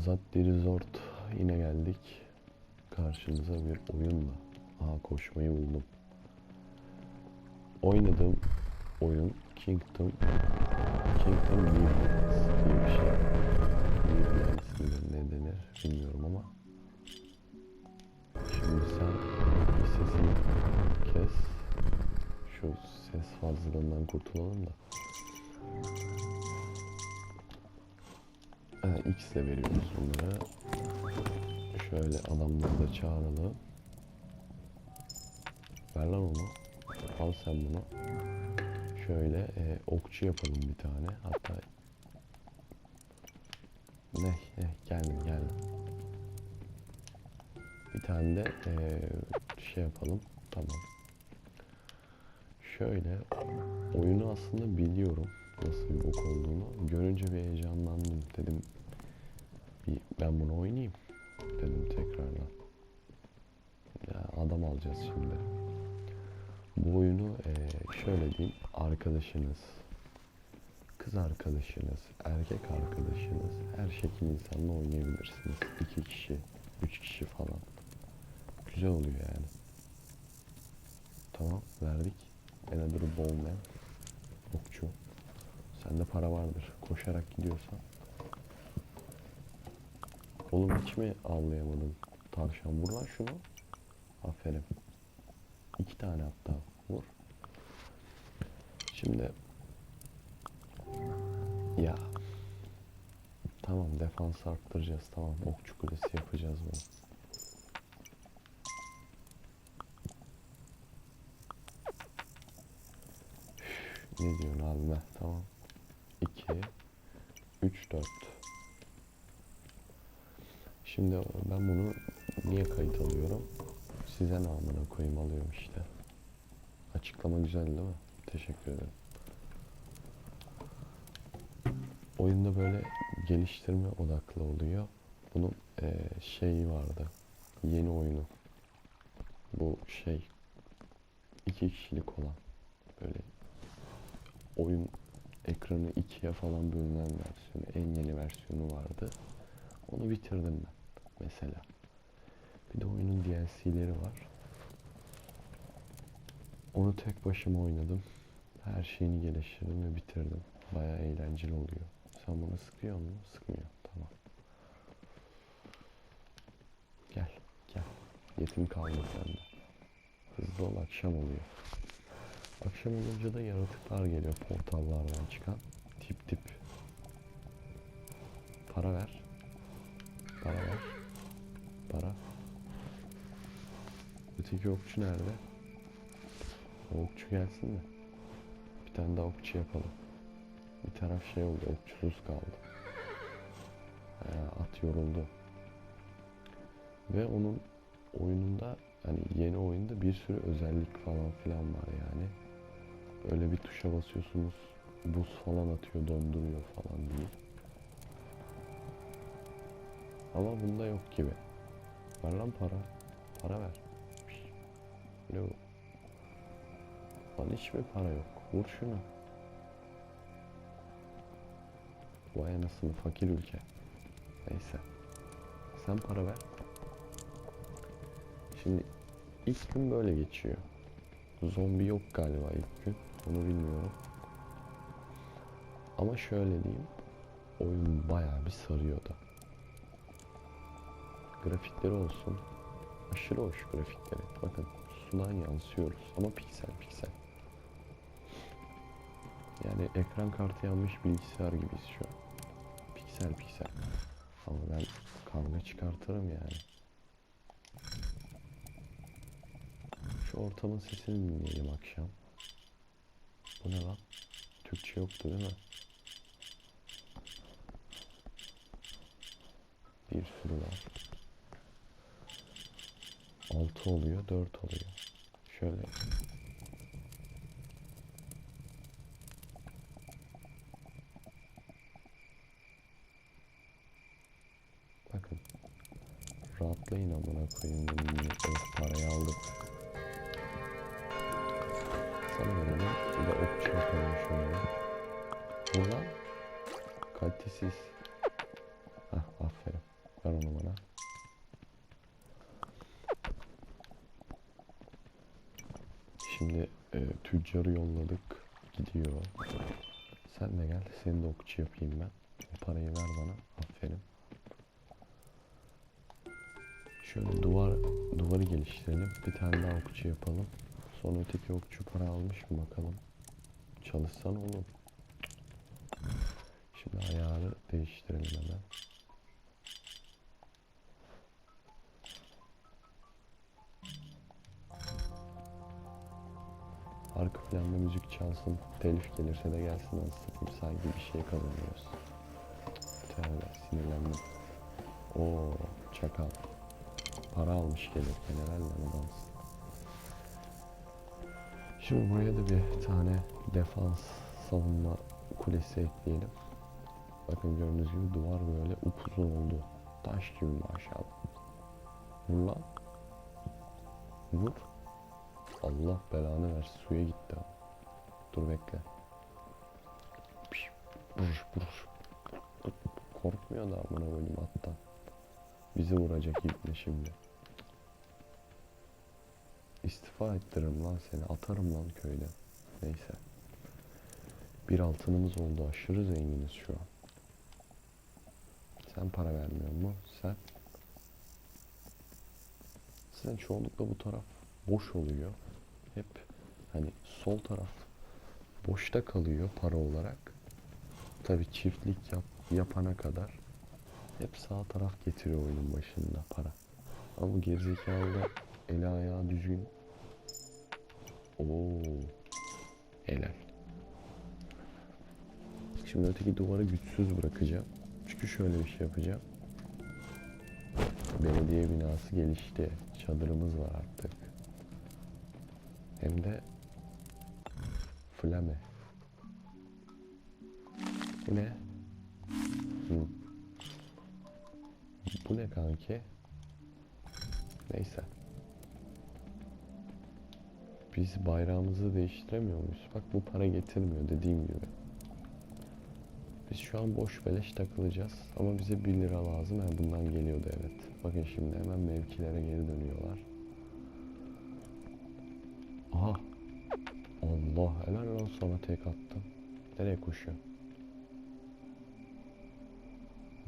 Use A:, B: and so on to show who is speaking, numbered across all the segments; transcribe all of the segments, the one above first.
A: Zatti Resort yine geldik. Karşınıza bir oyunla. Aha koşmayı buldum. Oynadığım oyun Kingdom Kingdom Deliverance diye bir şey. Deliverance ne denir bilmiyorum ama. Şimdi sen bir sesini kes. Şu ses fazlalığından kurtulalım da. X ile veriyoruz bunları. Şöyle adamları da çağıralım. Ver lan onu. Al sen bunu. Şöyle e, okçu yapalım bir tane. Hatta ne ne geldim geldim. Bir tane de e, şey yapalım. Tamam. Şöyle oyunu aslında biliyorum nasıl bir bok olduğunu. Görünce bir heyecanlandım. Dedim bir ben bunu oynayayım dedim tekrardan. Ya adam alacağız şimdi. Bu oyunu eee, şöyle diyeyim arkadaşınız, kız arkadaşınız, erkek arkadaşınız her şekil insanla oynayabilirsiniz. İki kişi, üç kişi falan. Güzel oluyor yani. Tamam verdik. Another bowman. Okçu. Sende para vardır. Koşarak gidiyorsan. Oğlum hiç mi avlayamadın tavşan? Vur lan şunu. Aferin. İki tane hatta. Vur. Şimdi ya tamam defans arttıracağız. Tamam okçu kulesi yapacağız bunu. Ne diyorsun abi? Tamam. 2 3 4 Şimdi ben bunu niye kayıt alıyorum? Size ne amına koyayım alıyorum işte. Açıklama güzel değil mi? Teşekkür ederim. Oyunda böyle geliştirme odaklı oluyor. Bunun eee, şeyi vardı. Yeni oyunu. Bu şey iki kişilik olan böyle oyun ekranı ikiye falan bölünen versiyonu, en yeni versiyonu vardı. Onu bitirdim ben mesela. Bir de oyunun DLC'leri var. Onu tek başıma oynadım. Her şeyini geliştirdim ve bitirdim. Bayağı eğlenceli oluyor. Sen bunu sıkıyor mu? Sıkmıyor. Tamam. Gel, gel. Yetim kaldı sende. Hızlı ol, akşam oluyor. Akşam olunca da yaratıklar geliyor portallardan çıkan. Tip tip. Para ver. Para ver. Para. Öteki okçu nerede? O okçu gelsin mi? Bir tane daha okçu yapalım. Bir taraf şey oldu, okçusuz kaldı. Ee, at yoruldu. Ve onun oyununda hani yeni oyunda bir sürü özellik falan filan var yani. Öyle bir tuşa basıyorsunuz buz falan atıyor donduruyor falan diye. Ama bunda yok gibi. Ver lan para. Para ver. Ne bu? Lan hiç mi para yok? Vur şunu. Vay anasını fakir ülke. Neyse. Sen para ver. Şimdi ilk gün böyle geçiyor. Zombi yok galiba ilk gün. Onu bilmiyorum. Ama şöyle diyeyim. Oyun bayağı bir sarıyor da. Grafikleri olsun. Aşırı hoş grafikleri. Bakın sudan yansıyoruz ama piksel piksel. Yani ekran kartı yanmış bilgisayar gibiyiz şu an. Piksel piksel. Ama ben kavga çıkartırım yani. Şu ortamın sesini dinleyelim akşam. Bu ne lan? Türkçe yoktu değil mi? Bir sürü var. 6 oluyor, 4 oluyor. Şöyle. Bakın. Rahatlayın amına koyayım bunu evet, parayı aldık. Sana verelim. Bir de okçu yapalım şöyle. Bu lan. Kalitesiz. Tüccarı yolladık. Gidiyor. Sen de gel. Seni de okçu yapayım ben. O parayı ver bana. Aferin. Şöyle duvar duvarı geliştirelim. Bir tane daha okçu yapalım. Sonra öteki okçu para almış mı bakalım. Çalışsan oğlum. Çalsın. Telif gelirse de gelsin anasını sanki bir şey kazanıyoruz. Tövbe sinirlendim. Oo çakal. Para almış gelir. General lan adamsın. Şimdi buraya da bir tane defans savunma kulesi ekleyelim. Bakın gördüğünüz gibi duvar böyle upuzun oldu. Taş gibi maşallah. Vur lan. Vur. Allah belanı versin. Suya gitti. o. Dur bekle. Piş, Vur vur. Korkmuyor da amına koydum hatta. Bizi vuracak ipne şimdi. İstifa ettiririm lan seni. Atarım lan köyden. Neyse. Bir altınımız oldu. Aşırı zenginiz şu an. Sen para vermiyor mu? Sen? Sen çoğunlukla bu taraf boş oluyor. Hep hani sol taraf boşta kalıyor para olarak. Tabi çiftlik yap, yapana kadar hep sağ taraf getiriyor oyunun başında para. Ama gerizekalı da eli ayağı düzgün. Oo. Helal. Şimdi öteki duvarı güçsüz bırakacağım. Çünkü şöyle bir şey yapacağım. Belediye binası gelişti. Çadırımız var artık. Hem de flame. Bu ne? Bu ne kanki? Neyse. Biz bayrağımızı değiştiremiyor muyuz? Bak bu para getirmiyor dediğim gibi. Biz şu an boş beleş takılacağız. Ama bize 1 lira lazım. Ha, bundan geliyordu evet. Bakın şimdi hemen mevkilere geri dönüyorlar. Aha. Allah helal lan sana tek attım. Nereye koşuyorsun?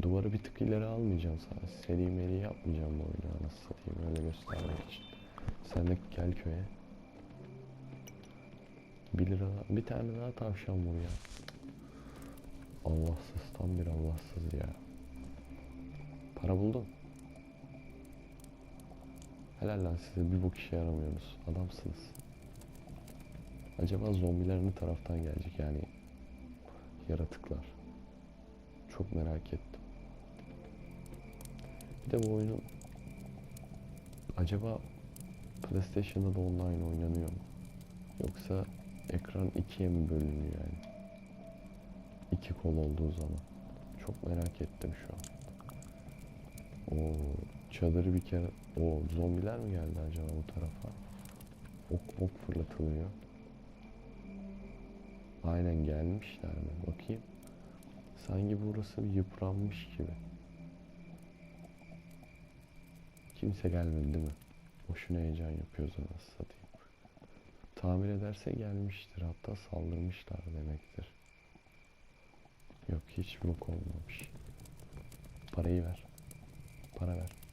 A: Duvarı bir tık ileri almayacağım sana. Seri meri yapmayacağım bu oyunu anasını satayım öyle göstermek için. Sen de gel köye. 1 lira bir tane daha tavşan vur ya. Allahsız tam bir Allahsız ya. Para buldum. Helal lan size bir bok işe yaramıyorsunuz. Adamsınız. Acaba zombiler ne taraftan gelecek yani yaratıklar. Çok merak ettim. Bir de bu oyunun acaba PlayStation'da da online oynanıyor mu? Yoksa ekran ikiye mi bölünüyor yani? İki kol olduğu zaman. Çok merak ettim şu an. O çadırı bir kere... O zombiler mi geldi acaba bu tarafa? Ok ok fırlatılıyor. Aynen gelmişler mi? Bakayım. Sanki burası bir yıpranmış gibi. Kimse gelmedi değil mi? Boşuna heyecan yapıyoruz anasını satayım. Tamir ederse gelmiştir. Hatta saldırmışlar demektir. Yok hiç bok olmamış. Parayı ver. Para ver.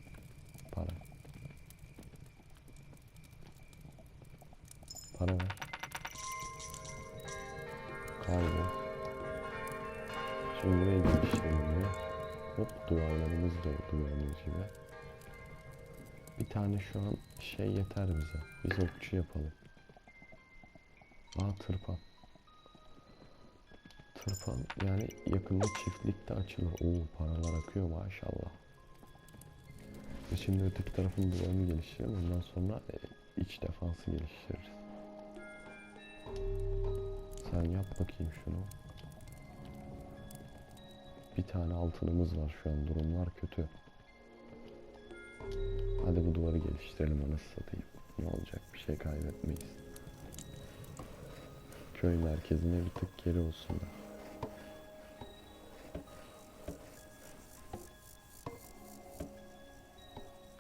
A: Duvarlarımız da oldu gördüğünüz gibi. Bir tane şu an şey yeter bize. Biz okçu yapalım. Aa tırpan. Tırpan yani yakında çiftlikte açılır. Oo paralar akıyor maşallah. Ve şimdi öteki tarafın duvarını geliştirelim. Ondan sonra e, iç defansı geliştiririz. Sen yap bakayım şunu. Bir tane altınımız var şu an. Durumlar kötü. Hadi bu duvarı geliştirelim anasını satayım. Ne olacak bir şey kaybetmeyiz. Köy merkezine bir tık geri olsunlar.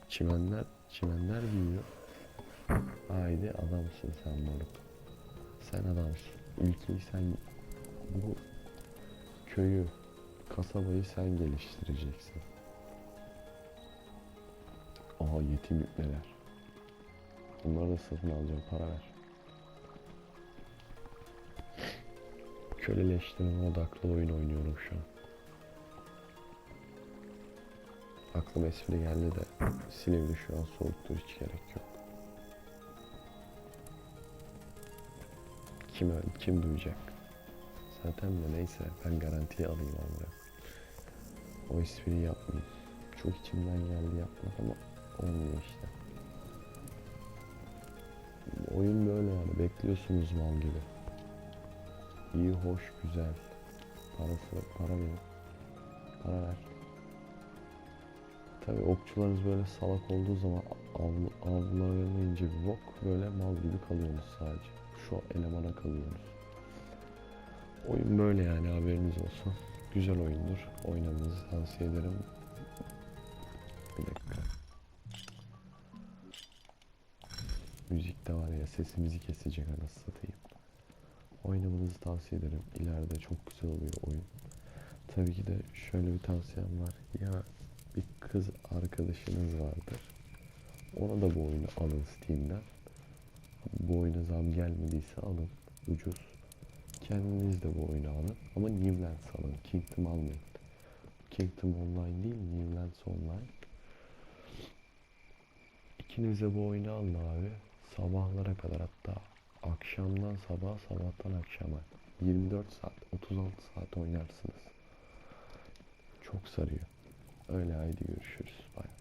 A: Çimenler, çimenler büyüyor. Haydi adamsın sen moruk. Sen adamsın. Ülkeyi sen bu köyü, kasabayı sen geliştireceksin. Aha yetim ipneler. Bunları da satın alacağım para ver. Köleleştirme odaklı oyun oynuyorum şu an. Aklıma espri geldi de Silivri şu an soğuktur hiç gerek yok. Kim kim duyacak? Zaten de neyse ben garantiye alayım abi. O espriyi yapmayayım. Çok içimden geldi yapmak ama olmuyor işte. Oyun böyle yani bekliyorsunuz mal gibi. İyi, hoş, güzel. Parası, para verin. Para ver. Tabii okçularınız böyle salak olduğu zaman av, avlanınca bir bok böyle mal gibi kalıyorsunuz sadece. Şu elemana kalıyorsunuz. Oyun böyle yani haberiniz olsun. Güzel oyundur. Oynamanızı tavsiye ederim. Bir dakika. Müzik de var ya sesimizi kesecek anasını satayım. Oynamanızı tavsiye ederim. İleride çok güzel oluyor oyun. Tabii ki de şöyle bir tavsiyem var. Ya bir kız arkadaşınız vardır. Ona da bu oyunu alın Steam'den. Bu oyuna zam gelmediyse alın. Ucuz. Kendiniz de bu oyunu alın. Ama Newlands alın. Kingdom almayın. Kingdom Online değil, Newlands Online. İkiniz de bu oyunu alın abi. Sabahlara kadar hatta akşamdan sabaha, sabahtan akşama 24 saat, 36 saat oynarsınız. Çok sarıyor. Öyle haydi görüşürüz. Bay.